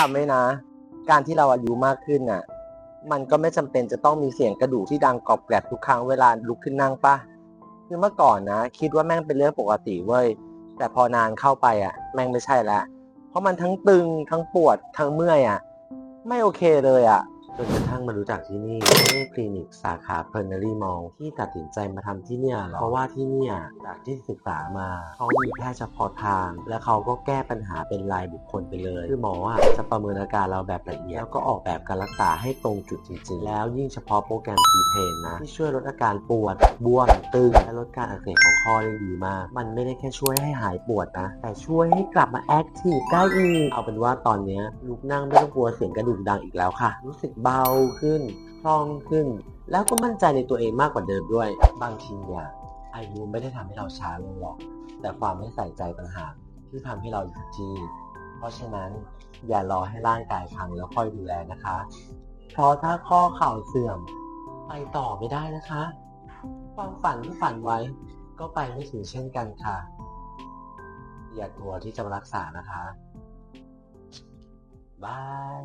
จำไว้นะ การที่เราอายุมากขึ้นน่ะ มันก็ไม่จำเป็นจะต้องมีเสียงกระดูกที่ดังกรอบแกรบทุกครั้งเวลาลุกขึ้นนั่งปะคือเมื่อก่อนนะ คิดว่าแม่งเป็นเรื่องปกติเว้ย แต่พอนานเข้าไปอะ แม่งไม่ใช่ละ เพราะมันทั้งตึงทั้งปวดทั้งเมื่อยอะ ไม่โอเคเลยอะ นกระทั่งมารู้จักที่นี่นี่คลินิกสาขาเพอร์เนอรี่มองที่ตัดสินใจมาทำที่เนี่ย เพราะว่าที่เนี่ยจากที่ศึกษามาเขามีแพทย์เฉพาะทาง และเขาก็แก้ปัญหาเป็นรายบุคคลไปเลย คือหมออะจะประเมินอาการเราแบบละเอียดแล้วก็ออกแบบการรักษาให้ตรงจุดจริงๆ แล้วยิ่งเฉพาะโปรแกรมทีเพนนะที่ช่วยลดอาการปวดบวมตึงและลดการอักเสบของข้อได้ดีมาก มันไม่ได้แค่ช่วยให้หายปวดนะแต่ช่วยให้กลับมาแอคทีฟได้อีกเอาเป็นว่าตอนนี้ลุกนั่งไม่ต้องกลัวเสียงกระดูกดังอีกแล้วค่ะ รู้สึกเบาาขึ้นคล่องขึ้น แล้วก็มั่นใจในตัวเองมากกว่าเดิมด้วย บางทีเนี่ยอายุไม่ได้ทำให้เราช้าลงหรอก แต่ความไม่ใส่ใจต่างหากที่ทำให้เราหยุดที่เพราะฉะนั้นอย่ารอให้ร่างกายพังแล้วค่อยดูแลนะคะ เพราะถ้าข้อเข่าเสื่อม ไปต่อไม่ได้นะคะ ความฝันที่ฝันไว้ ก็ไปไม่ถึงเช่นกันค่ะ อย่ากลัวที่จะรักษานะคะบาย